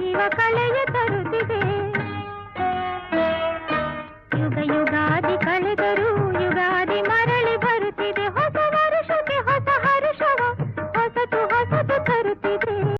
ஜீவ கலையத்